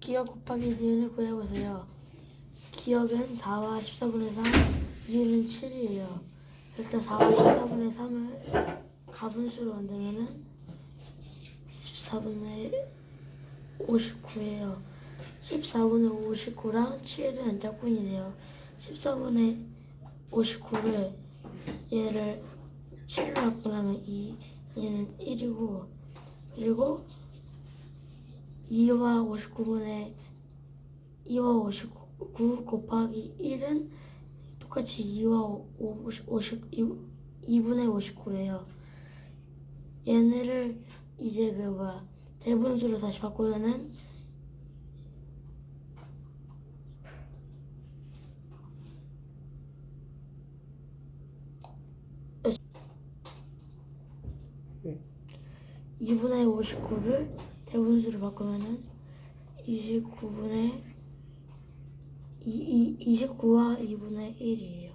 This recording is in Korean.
기억 곱하기 니은을 구해보세요. 기억은 4와 14분의 3, 니은은 7이에요. 일단 4와 14분의 3을 가분수로 만들면은 14분의 59예요. 14분의 59랑 7은 짝꿍이 돼요. 14분의 59를 얘를 7로 바꾸면 2, 얘는 1이고 그리고 2와 59분의 2와 59 곱하기 1은 똑같이 2와 50, 50, 2분의 59예요. 얘네를 이제 그 뭐야 대분수로 다시 바꾸면은 이분의 59를 대분수로 바꾸면은 29분의 2, 29와 2분의 1이에요.